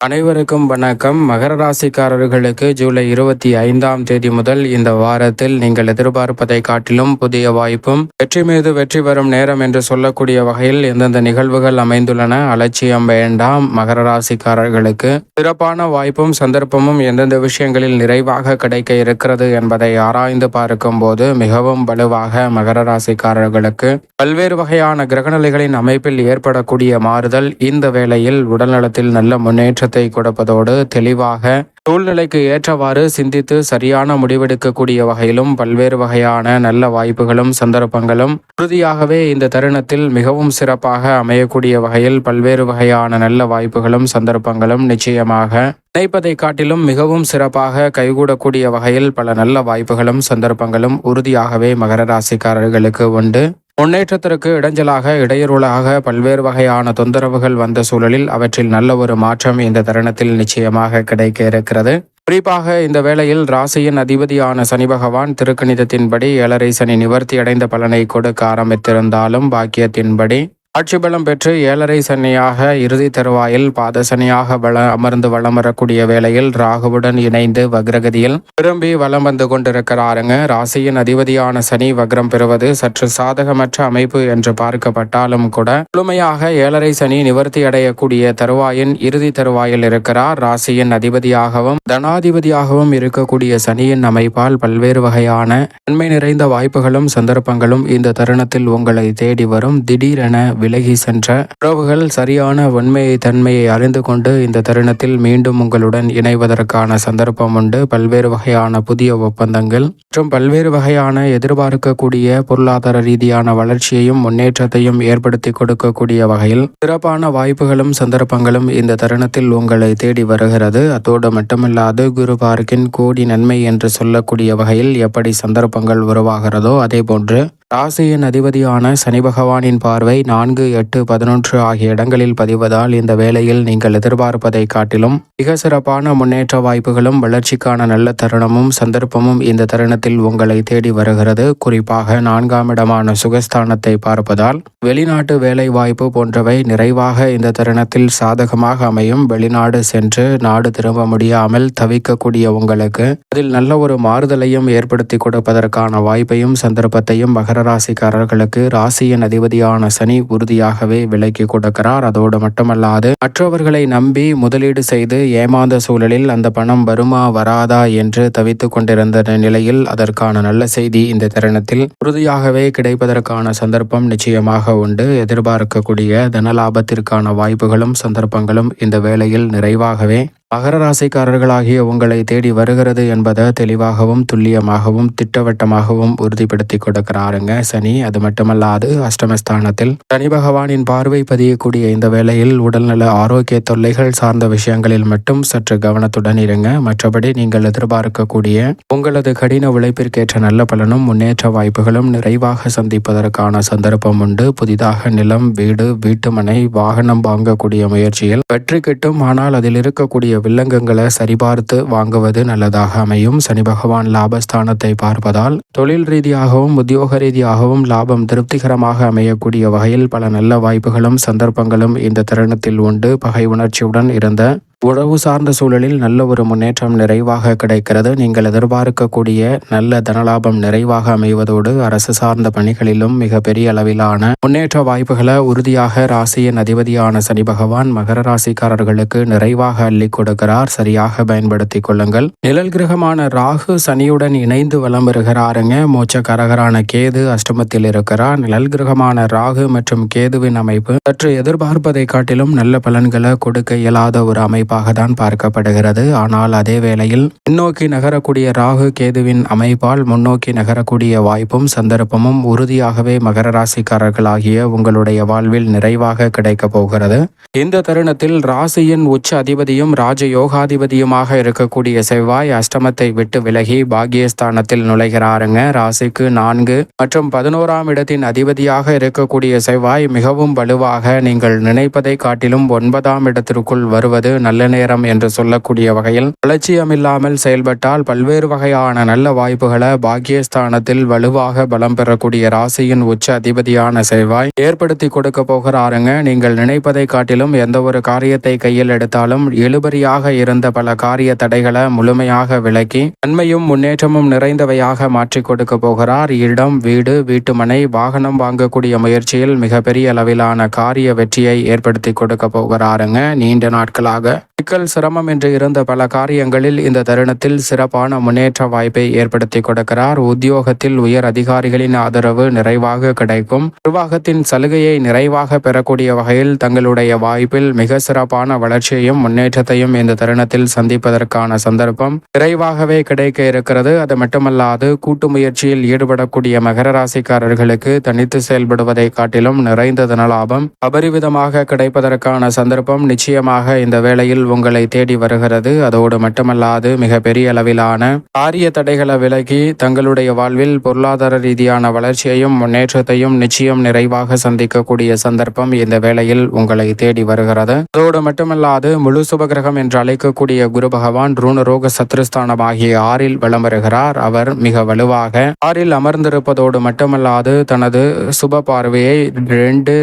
அனைவருக்கும் வணக்கம். மகர ராசிக்காரர்களுக்கு ஜூலை இருபத்தி ஐந்தாம் தேதி முதல் இந்த வாரத்தில் நீங்கள் எதிர்பார்ப்பதை காட்டிலும் புதிய வாய்ப்பும் வெற்றி மீது வெற்றி வரும் நேரம் என்று சொல்லக்கூடிய வகையில் எந்தெந்த நிகழ்வுகள் அமைந்துள்ளன அலட்சியம் வேண்டாம். மகர ராசிக்காரர்களுக்கு சிறப்பான வாய்ப்பும் சந்தர்ப்பமும் எந்தெந்த விஷயங்களில் நிறைவாக கிடைக்க இருக்கிறது என்பதை ஆராய்ந்து பார்க்கும் போது மிகவும் வலுவாக மகர ராசிக்காரர்களுக்கு பல்வேறு வகையான கிரகநிலைகளின் அமைப்பில் ஏற்படக்கூடிய மாறுதல் இந்த வேளையில் உடல்நலத்தில் நல்ல முன்னேற்ற அழுத்தத்தை கொடுப்பதோடு தெளிவாக சூழ்நிலைக்கு ஏற்றவாறு சிந்தித்து சரியான முடிவெடுக்கக்கூடிய வகையிலும் பல்வேறு வகையான நல்ல வாய்ப்புகளும் சந்தர்ப்பங்களும் உறுதியாகவே இந்த தருணத்தில் மிகவும் சிறப்பாக அமையக்கூடிய வகையில் பல்வேறு வகையான நல்ல வாய்ப்புகளும் சந்தர்ப்பங்களும் நிச்சயமாக நினைப்பதை காட்டிலும் மிகவும் சிறப்பாக கைகூடக்கூடிய வகையில் பல நல்ல வாய்ப்புகளும் சந்தர்ப்பங்களும் உறுதியாகவே மகர ராசிக்காரர்களுக்கு உண்டு. முன்னேற்றத்திற்கு இடைஞ்சலாக இடையூறுகளாக பல்வேறு வகையான தொந்தரவுகள் வந்த சூழலில் அவற்றில் நல்ல ஒரு மாற்றம் இந்த தருணத்தில் நிச்சயமாக கிடைக்க இருக்கிறது. குறிப்பாக இந்த வேளையில் ராசியின் அதிபதியான சனி பகவான் திருக்கணிதத்தின்படி ஏழரை சனி நிவர்த்தி அடைந்த பலனை கொடுக்க ஆரம்பித்திருந்தாலும் பாக்கியத்தின்படி ஆட்சி பலம் பெற்று ஏழரை சனியாக இறுதி தருவாயில் பாத சனியாக வள அமர்ந்து வளம் வரக்கூடிய வேளையில் ராகுவுடன் இணைந்து வக்ரகதியில் திரும்பி வளம் வந்து கொண்டிருக்கிறாருங்க. ராசியின் அதிபதியான சனி வக்ரம் பெறுவது சற்று சாதகமற்ற அமைப்பு என்று பார்க்கப்பட்டாலும் கூட முழுமையாக ஏழரை சனி நிவர்த்தி அடையக்கூடிய தருவாயின் இறுதி தருவாயில் இருக்கிறார். ராசியின் அதிபதியாகவும் தனாதிபதியாகவும் இருக்கக்கூடிய சனியின் அமைப்பால் பல்வேறு வகையான நன்மை நிறைந்த வாய்ப்புகளும் சந்தர்ப்பங்களும் இந்த தருணத்தில் உங்களை தேடி வரும். திடீரென விலகி சென்ற உறவுகள் சரியான வன்மையை தன்மையை அறிந்து கொண்டு இந்த தருணத்தில் மீண்டும் உங்களுடன் இணைவதற்கான சந்தர்ப்பம் உண்டு. பல்வேறு வகையான புதிய ஒப்பந்தங்கள் மற்றும் பல்வேறு வகையான எதிர்பார்க்கக்கூடிய பொருளாதார ரீதியான வளர்ச்சியையும் முன்னேற்றத்தையும் ஏற்படுத்தி கொடுக்கக்கூடிய வகையில் சிறப்பான வாய்ப்புகளும் சந்தர்ப்பங்களும் இந்த தருணத்தில் உங்களை தேடி வருகிறது. அதோடு மட்டுமில்லாது குரு பார்க்கின் கோடி நன்மை என்று சொல்லக்கூடிய வகையில் எப்படி சந்தர்ப்பங்கள் உருவாகிறதோ அதே போன்று ராசியின் அதிபதியான சனி பகவானின் பார்வை நான்கு எட்டு பதினொன்று ஆகிய இடங்களில் பதிவதால் இந்த வேளையில் நீங்கள் எதிர்பார்ப்பதை காட்டிலும் மிக சிறப்பான முன்னேற்ற வாய்ப்புகளும் வளர்ச்சிக்கான நல்ல தருணமும் சந்தர்ப்பமும் இந்த தருணத்தில் உங்களை தேடி வருகிறது. குறிப்பாக நான்காம் இடமான சுகஸ்தானத்தை பார்ப்பதால் வெளிநாட்டு வேலை வாய்ப்பு போன்றவை நிறைவாக இந்த தருணத்தில் சாதகமாக அமையும். வெளிநாடு சென்று நாடு திரும்ப முடியாமல் தவிக்கக்கூடிய உங்களுக்கு அதில் நல்ல ஒரு மாறுதலையும் ஏற்படுத்தி கொடுப்பதற்கான வாய்ப்பையும் சந்தர்ப்பத்தையும் மகர ராசிக்காரர்களுக்கு ராசியின் அதிபதியான சனி உறுதியாகவே விலக்கி கொடுக்கிறார். அதோடு மட்டுமல்லாது மற்றவர்களை நம்பி முதலீடு செய்து ஏமாந்த சூழலில் அந்த பணம் வருமா வராதா என்று தவித்துக் கொண்டிருந்த நிலையில் அதற்கான நல்ல செய்தி இந்த தருணத்தில் உறுதியாகவே கிடைப்பதற்கான சந்தர்ப்பம் நிச்சயமாக உண்டு. எதிர்பார்க்கக்கூடிய தனலாபத்திற்கான வாய்ப்புகளும் சந்தர்ப்பங்களும் இந்த வேளையில் நிறைவாகவே மகர ராசிக்காரர்களாகிய உங்களை தேடி வருகிறது என்பதை தெளிவாகவும் துல்லியமாகவும் திட்டவட்டமாகவும் உறுதிப்படுத்தி கொடுக்கிறாருங்க சனி. அது மட்டுமல்லாது அஷ்டமஸ்தானத்தில் சனி பகவானின் பார்வை பதியக்கூடிய இந்த வேளையில் உடல்நல ஆரோக்கிய தொல்லைகள் சார்ந்த விஷயங்களில் மட்டும் சற்று கவனத்துடன் இருங்க. மற்றபடி நீங்கள் எதிர்பார்க்கக்கூடிய உங்களது கடின உழைப்பிற்கேற்ற நல்ல பலனும் முன்னேற்ற வாய்ப்புகளும் நிறைவாக சந்திப்பதற்கான சந்தர்ப்பம் உண்டு. புதிதாக நிலம் வீடு வீட்டுமனை வாகனம் வாங்கக்கூடிய முயற்சியில் வெற்றி கிட்டும். ஆனால் அதில் இருக்கக்கூடிய வில்லங்கங்களை சரிபார்த்து வாங்குவது நல்லதாக அமையும். சனி பகவான் லாபஸ்தானத்தை பார்ப்பதால் தொழில் ரீதியாகவும் உத்தியோக ரீதியாகவும் லாபம் திருப்திகரமாக அமையக்கூடிய வகையில் பல நல்ல வாய்ப்புகளும் சந்தர்ப்பங்களும் இந்த தருணத்தில் உண்டு. பகை உணர்ச்சியுடன் இருந்த உறவு சார்ந்த சூழலில் நல்ல ஒரு முன்னேற்றம் நிறைவாக கிடைக்கிறது. நீங்கள் எதிர்பார்க்கக்கூடிய நல்ல தனலாபம் நிறைவாக அமைவதோடு அரசு சார்ந்த பணிகளிலும் மிகப்பெரிய அளவிலான முன்னேற்ற வாய்ப்புகளை உறுதியாக ராசியின் அதிபதியான சனி பகவான் மகர ராசிக்காரர்களுக்கு நிறைவாக அள்ளி கொடுக்கிறார். சரியாக பயன்படுத்திக் கொள்ளுங்கள். நிழல் கிரகமான ராகு சனியுடன் இணைந்து வலம் வருகிறாருங்க. மோச்சக்காரகரான கேது அஷ்டமத்தில் இருக்கிறார். நிழல் கிரகமான ராகு மற்றும் கேதுவின் அமைப்பு சற்று எதிர்பார்ப்பதை காட்டிலும் நல்ல பலன்களை கொடுக்க இயலாத ஒரு அமைப்பு அமைப்பாக தான் பார்க்கப்படுகிறது. ஆனால் அதே வேளையில் முன்னோக்கி நகரக்கூடிய ராகு கேதுவின் அமைப்பால் முன்னோக்கி நகரக்கூடிய வாய்ப்பும் சந்தர்ப்பமும் உறுதியாகவே மகர ராசிக்காரர்களாகிய உங்களுடைய வாழ்வில் நிறைவாக கிடைக்க போகிறது. இந்த தருணத்தில் ராசியின் உச்ச அதிபதியும் ராஜ யோகாதிபதியுமாக இருக்கக்கூடிய செவ்வாய் அஷ்டமத்தை விட்டு விலகி பாகியஸ்தானத்தில் நுழைகிறாருங்க. ராசிக்கு நான்கு மற்றும் பதினோராம் இடத்தின் அதிபதியாக இருக்கக்கூடிய செவ்வாய் மிகவும் வலுவாக நீங்கள் நினைப்பதை காட்டிலும் ஒன்பதாம் இடத்திற்குள் வருவது நல்ல நல்ல நேரம் என்று சொல்லக்கூடிய வகையில் அலட்சியமில்லாமல் செயல்பட்டால் பல்வேறு வகையான நல்ல வாய்ப்புகளை பாக்கியஸ்தானத்தில் வலுவாக பலம் பெறக்கூடிய ராசியின் உச்ச அதிபதியான செவ்வாய் ஏற்படுத்தி கொடுக்க போகிறாருங்க. நீங்கள் நினைப்பதை காட்டிலும் எந்த ஒரு காரியத்தை கையில் எடுத்தாலும் இழுபறியாக இருந்த பல காரிய தடைகளை முழுமையாக விலக்கி நன்மையும் முன்னேற்றமும் நிறைந்தவையாக மாற்றிக் கொடுக்க போகிறார். இடம் வீடு வீட்டுமனை வாகனம் வாங்கக்கூடிய முயற்சியில் மிகப்பெரிய அளவிலான காரிய வெற்றியை ஏற்படுத்தி கொடுக்க போகிறாருங்க. நீண்ட நாட்களாக சிக்கல் சிரமம் என்று இருந்த பல காரியங்களில் இந்த தருணத்தில் சிறப்பான முன்னேற்ற வாய்ப்பை ஏற்படுத்தி கொடுக்கிறார். உத்தியோகத்தில் உயர் அதிகாரிகளின் ஆதரவு நிறைவாக கிடைக்கும். நிர்வாகத்தின் சலுகையை நிறைவாக பெறக்கூடிய வகையில் தங்களுடைய வாய்ப்பில் மிக சிறப்பான வளர்ச்சியையும் முன்னேற்றத்தையும் இந்த தருணத்தில் சந்திப்பதற்கான சந்தர்ப்பம் விரைவாகவே கிடைக்க இருக்கிறது. அது மட்டுமல்லாது கூட்டு முயற்சியில் ஈடுபடக்கூடிய மகர ராசிக்காரர்களுக்கு தனித்து செயல்படுவதை காட்டிலும் நிறைந்த தனலாபம் அபரிவிதமாக கிடைப்பதற்கான சந்தர்ப்பம் நிச்சயமாக இந்த வேளையில் உங்கள் உங்களை தேடி வருகிறது. அதோடு மட்டுமல்லாது மிக பெரிய அளவிலான காரிய தடைகளை விலகி தங்களுடைய வாழ்வில் பொருளாதார ரீதியான வளர்ச்சியையும் முன்னேற்றத்தையும் நிச்சயம் நிறைவாக சந்திக்கக்கூடிய சந்தர்ப்பம் இந்த வேளையில் உங்களை தேடி வருகிறது. அதோடு மட்டுமல்லாது முழு சுபகிரகம் என்று அழைக்கக்கூடிய குரு பகவான் ரூணரோக சத்ருஸ்தானம் ஆகிய ஆறில் வலம் வருகிறார். அவர் மிக வலுவாக ஆறில் அமர்ந்திருப்பதோடு மட்டுமல்லாது தனது சுப பார்வையை ரெண்டு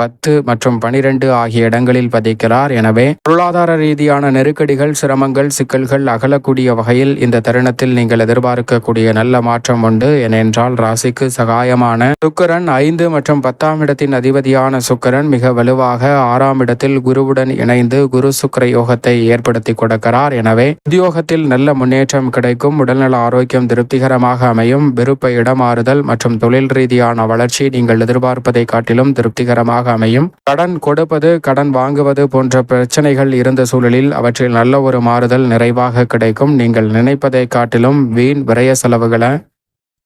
பத்து மற்றும் பனிரெண்டு ஆகிய இடங்களில் பதிக்கிறார். எனவே பொருளாதார ரீதியான நெருக்கடிகள் சிரமங்கள் சிக்கல்கள் அகலக்கூடிய வகையில் இந்த தருணத்தில் நீங்கள் எதிர்பார்க்கக்கூடிய நல்ல மாற்றம் உண்டு. ஏனென்றால் ராசிக்கு சகாயமான சுக்கரன் ஐந்து மற்றும் பத்தாம் இடத்தின் அதிபதியான சுக்கரன் மிக வலுவாக ஆறாம் இடத்தில் குருவுடன் இணைந்து குரு சுக்கர யோகத்தை ஏற்படுத்தி கொடுக்கிறார். எனவே உத்தியோகத்தில் நல்ல முன்னேற்றம் கிடைக்கும். உடல்நல ஆரோக்கியம் திருப்திகரமாக அமையும். விருப்ப இடமாறுதல் மற்றும் தொழில் ரீதியான வளர்ச்சி நீங்கள் எதிர்பார்ப்பதை காட்டிலும் திருப்திகரமாக அமையும். கடன் கொடுப்பது கடன் வாங்குவது போன்ற பிரச்சனைகள் இருந்த சூழலில் அவற்றில் நல்ல ஒரு மாறுதல் நிறைவாக கிடைக்கும். நீங்கள் நினைப்பதை காட்டிலும் வீண் விரய செலவுகளை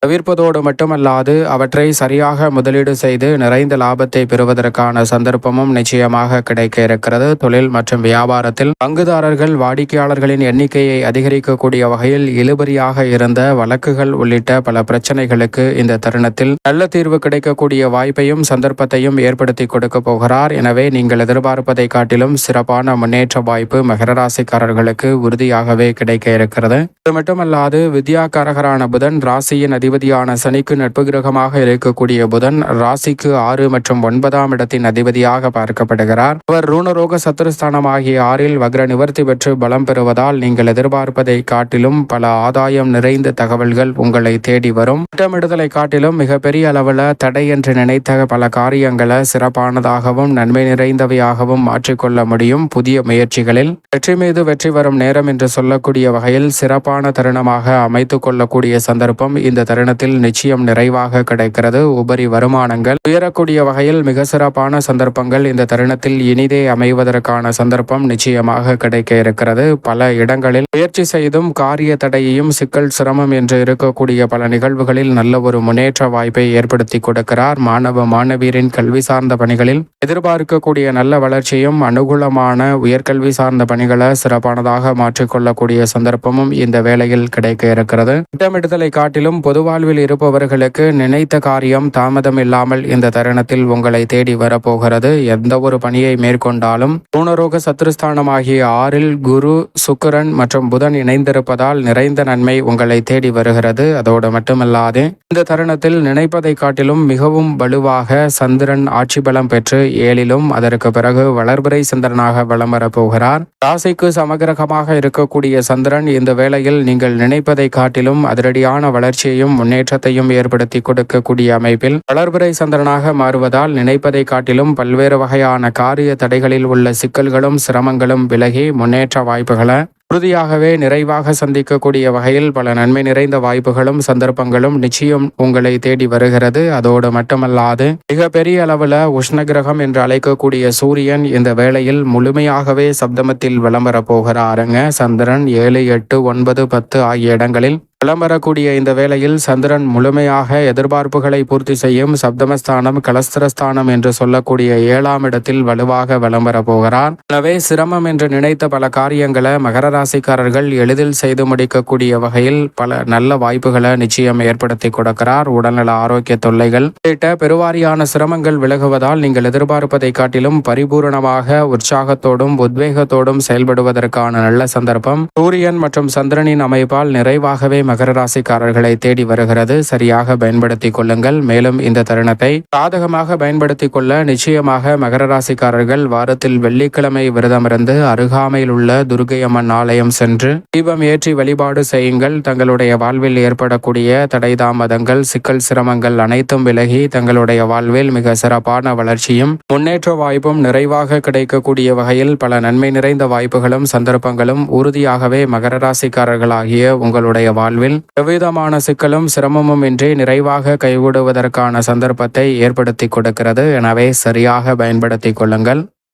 தவிர்ப்பதோடு மட்டுமல்லாது அவற்றை சரியாக முதலீடு செய்து நிறைந்த லாபத்தை பெறுவதற்கான சந்தர்ப்பமும் நிச்சயமாக கிடைக்க இருக்கிறது. தொழில் மற்றும் வியாபாரத்தில் பங்குதாரர்கள் வாடிக்கையாளர்களின் எண்ணிக்கையை அதிகரிக்கக்கூடிய வகையில் இழுபறியாக இருந்த வழக்குகள் உள்ளிட்ட பல பிரச்சனைகளுக்கு இந்த தருணத்தில் நல்ல தீர்வு கிடைக்கக்கூடிய வாய்ப்பையும் சந்தர்ப்பத்தையும் ஏற்படுத்தி கொடுக்க போகிறார். எனவே நீங்கள் எதிர்பார்ப்பதை காட்டிலும் சிறப்பான முன்னேற்ற வாய்ப்பு மகர ராசிக்காரர்களுக்கு உறுதியாகவே கிடைக்க இருக்கிறது. அது மட்டுமல்லாது வித்யாகாரகரான புதன் ராசியின் அதிபதியான சனிக்கு நட்பு கிரகமாக இருக்கக்கூடிய புதன் ராசிக்கு ஆறு மற்றும் ஒன்பதாம் இடத்தின் அதிபதியாக பார்க்கப்படுகிறார். அவர் ரூணரோக சத்துருஸ்தானம் ஆகிய ஆறில் வக்ர நிவர்த்தி பெற்று பலம் பெறுவதால் நீங்கள் எதிர்பார்ப்பதை காட்டிலும் பல ஆதாயம் நிறைந்த தகவல்கள் உங்களை தேடி வரும். திட்டமிடுதலை காட்டிலும் மிகப்பெரிய அளவில் தடை என்று நினைத்த பல காரியங்களை சிறப்பானதாகவும் நன்மை நிறைந்தவையாகவும் மாற்றிக்கொள்ள முடியும் புதிய முயற்சிகளில். வெற்றி மீது வெற்றி வரும் நேரம் என்று சொல்லக்கூடிய வகையில் சிறப்பான தருணமாக அமைத்துக் கொள்ளக்கூடிய சந்தர்ப்பம் இந்த தருணத்தில் நிச்சயம் நிறைவாக கிடைக்கிறது. உபரி வருமானங்கள். உயரக்கூடிய வகையில் மிக சிறப்பான சந்தர்ப்பங்கள். இந்த தருணத்தில் இனிதே அமைவதற்கான சந்தர்ப்பம் நிச்சயமாக கிடைக்க இருக்கிறது. பல இடங்களில் முயற்சி செய்தும் காரிய தடையையும் சிக்கல் சிரமம் என்று இருக்கக்கூடிய பல நிகழ்வுகளில் நல்ல ஒரு முன்னேற்ற வாய்ப்பை ஏற்படுத்தி கொடுக்கிறார். மாணவ மாணவியரின் கல்வி சார்ந்த பணிகளில் எதிர்பார்க்கக்கூடிய நல்ல வளர்ச்சியும் அனுகூலமான உயர்கல்வி சார்ந்த பணிகளை சிறப்பானதாக மாற்றிக்கொள்ளக்கூடிய சந்தர்ப்பமும் இந்த வேளையில் கிடைக்க இருக்கிறது. திட்டமிடுதலை காட்டிலும் பொது வாழ்வில் இருப்பவர்களுக்கு நினைத்த காரியம் தாமதம் இல்லாமல் இந்த தருணத்தில் உங்களை தேடி வரப்போகிறது. எந்த ஒரு பணியை மேற்கொண்டாலும் பூனரோக சத்ருஸ்தானம் ஆகிய ஆறில் குரு சுக்கரன் மற்றும் புதன் இணைந்திருப்பதால் நிறைந்த நன்மை உங்களை தேடி வருகிறது. அதோடு மட்டுமல்லாது இந்த தருணத்தில் நினைப்பதை காட்டிலும் மிகவும் வலுவாக சந்திரன் ஆட்சி பலம் பெற்று ஏழிலும் அதற்கு பிறகு வளர்பிறை சந்திரனாக வலம் வரப்போகிறார். ராசிக்கு சமகிரகமாக இருக்கக்கூடிய சந்திரன் இந்த வேளையில் நீங்கள் நினைப்பதை காட்டிலும் அதிரடியான வளர்ச்சியையும் முன்னேற்றத்தையும் ஏற்படுத்தி கொடுக்கக்கூடிய அமைப்பில் வளர்பிறை சந்திரனாக மாறுவதால் நினைப்பதை காட்டிலும் பல்வேறு வகையான காரிய தடைகளில் உள்ள சிக்கல்களும் சிரமங்களும் விலகி முன்னேற்ற வாய்ப்புகளை உறுதியாகவே நிறைவாக சந்திக்கக்கூடிய வகையில் பல நன்மை நிறைந்த வாய்ப்புகளும் சந்தர்ப்பங்களும் நிச்சயம் உங்களை தேடி வருகிறது. அதோடு மட்டுமல்லாது மிக பெரிய அளவுல உஷ்ணகிரகம் என்று அழைக்கக்கூடிய சூரியன் இந்த வேளையில் முழுமையாகவே சப்தமத்தில் விளம்பர போகிறாருங்க. சந்திரன் ஏழு எட்டு ஒன்பது பத்து ஆகிய இடங்களில் வலம் வரக்கூடிய இந்த வேளையில் சந்திரன் முழுமையாக எதிர்பார்ப்புகளை பூர்த்தி செய்யும் சப்தமஸ்தானம் கலஸ்திரஸ்தானம் என்று சொல்லக்கூடிய ஏழாம் இடத்தில் வலுவாக வலம் வர போகிறார். எனவே சிரமம் என்று நினைத்த பல காரியங்களை மகர ராசிக்காரர்கள் எளிதில் செய்து முடிக்கக்கூடிய வகையில் பல நல்ல வாய்ப்புகளை நிச்சயம் ஏற்படுத்தி கொடுக்கிறார். உடல்நல ஆரோக்கிய தொல்லைகள் உள்ளிட்ட பெருவாரியான சிரமங்கள் விலகுவதால் நீங்கள் எதிர்பார்ப்பதை காட்டிலும் பரிபூரணமாக உற்சாகத்தோடும் உத்வேகத்தோடும் செயல்படுவதற்கான நல்ல சந்தர்ப்பம். சூரியன் மற்றும் சந்திரனின் அமைப்பால் நிறைவாகவே மகர ராசிக்காரர்களை தேடி வருகிறது. சரியாக பயன்படுத்திக் கொள்ளுங்கள். மேலும் இந்த தருணத்தை சாதகமாக பயன்படுத்திக் கொள்ள நிச்சயமாக மகர ராசிக்காரர்கள் வாரத்தில் வெள்ளிக்கிழமை விரதமிருந்து அருகாமையில் உள்ள துர்கை அம்மன் ஆலயம் சென்று தீபம் ஏற்றி வழிபாடு செய்யுங்கள். தங்களுடைய வாழ்வில் ஏற்படக்கூடிய தடை தாமதங்கள் சிக்கல் சிரமங்கள் அனைத்தும் விலகி தங்களுடைய வாழ்வில் மிக சிறப்பான வளர்ச்சியும் முன்னேற்ற வாய்ப்பும் நிறைவாக கிடைக்கக்கூடிய வகையில் பல நன்மை நிறைந்த வாய்ப்புகளும் சந்தர்ப்பங்களும் உறுதியாகவே மகர ராசிக்காரர்களாகிய உங்களுடைய வாழ்வில் எவ்விதமான சிக்கலும் சிரமமும் இன்றி நிறைவாக கைவிடுவதற்கான சந்தர்ப்பத்தை ஏற்படுத்தி கொடுக்கிறது. எனவே சரியாக பயன்படுத்திக் கொள்ளுங்கள்.